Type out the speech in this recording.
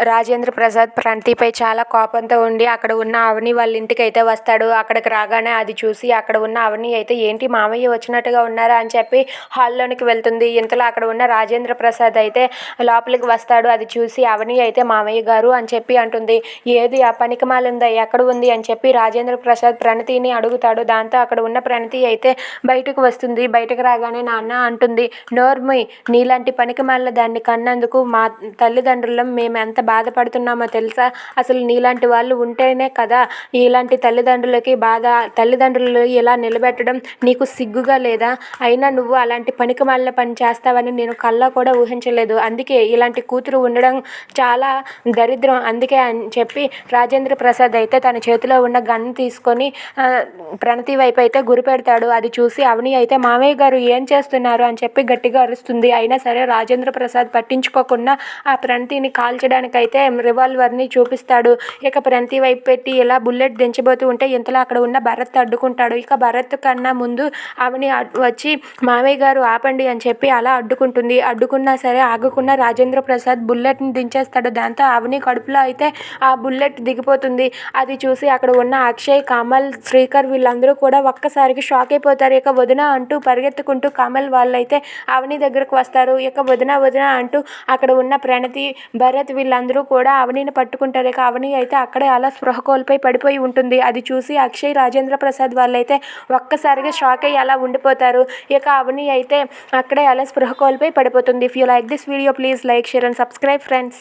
రాజేంద్ర ప్రసాద్ ప్రణతిపై చాలా కోపంతో ఉండి అక్కడ ఉన్న అవని వాళ్ళ ఇంటికి అయితే వస్తాడు. అక్కడికి రాగానే అది చూసి అక్కడ ఉన్న అవని అయితే ఏంటి మామయ్య వచ్చినట్టుగా ఉన్నారా? అని చెప్పి హాల్లోనికి వెళ్తుంది. ఇంతలో అక్కడ ఉన్న రాజేంద్ర ప్రసాద్ అయితే లోపలికి వస్తాడు. అది చూసి అవని అయితే మామయ్య గారు అని చెప్పి అంటుంది. ఏది? ఆ పనికి మాలిందా? ఎక్కడ ఉంది? అని చెప్పి రాజేంద్ర ప్రసాద్ ప్రణతిని అడుగుతాడు. దాంతో అక్కడ ఉన్న ప్రణతి అయితే బయటకు వస్తుంది. బయటకు రాగానే నాన్న అంటుంది. నోర్మి నీలాంటి పనికి మాలిన దాన్ని కన్నందుకు మా తల్లిదండ్రులం మేము ఎంత బాధపడుతున్నామో తెలుసా? అసలు నీలాంటి వాళ్ళు ఉంటేనే కదా ఇలాంటి తల్లిదండ్రులకి బాధ తల్లిదండ్రులు ఇలా నిలబెట్టడం నీకు సిగ్గుగా లేదా? అయినా నువ్వు అలాంటి పనికి మళ్ళీ పని చేస్తావని నేను కల్లా కూడా ఊహించలేదు. అందుకే ఇలాంటి కూతురు ఉండడం చాలా దరిద్రం. అందుకే అని చెప్పి రాజేంద్ర ప్రసాద్ అయితే తన చేతిలో ఉన్న గన్ తీసుకొని ప్రణతి వైపు అయితే గురి పెడతాడు. అది చూసి అవని అయితే మామయ్య గారు ఏం చేస్తున్నారు? అని చెప్పి గట్టిగా అరుస్తుంది. అయినా సరే రాజేంద్ర ప్రసాద్ పట్టించుకోకుండా ఆ ప్రణతిని కాల్చడానికైతే రివాల్వర్ని చూపిస్తాడు. ఇక ప్రణతి వైపు పెట్టి ఇలా బుల్లెట్ దించబోతూ ఉంటే ఇంతలో అక్కడ ఉన్న భరత్ అడ్డుకుంటాడు. ఇక భరత్ కన్నా ముందు ఆవిని వచ్చి మామయ్య గారు ఆపండి అని చెప్పి అలా అడ్డుకుంటుంది. అడ్డుకున్నా సరే ఆగకుండా రాజేంద్ర ప్రసాద్ బుల్లెట్ని దించేస్తాడు. దాంతో అవని కడుపులో అయితే ఆ బుల్లెట్ దిగిపోతుంది. అది చూసి అక్కడ ఉన్న అక్షయ్ కమల్ శ్రీకర్ వీళ్ళందరూ కూడా ఒక్కసారికి షాక్ అయిపోతారు. ఇక వదిన అంటూ పరిగెత్తుకుంటూ కమల్ వాళ్ళైతే అవని దగ్గరకు వస్తారు. ఇక వదిన వదిన అంటూ అక్కడ ఉన్న ప్రణతి భరత్ వీళ్ళందరూ కూడా అవనిని పట్టుకుంటారు ఇక అవని అయితే అక్కడే అలా స్పృహ కోల్పోయి పడిపోయి ఉంటుంది. అది చూసి అక్షయ్ రాజేంద్ర ప్రసాద్ వాళ్ళైతే ఒక్కసారిగా షాక్ అయ్యి అలా ఉండిపోతారు. ఇక అవని అయితే అక్కడే అలా స్పృహ కోల్పోయి పడిపోతుంది. If you like this video please like share and subscribe friends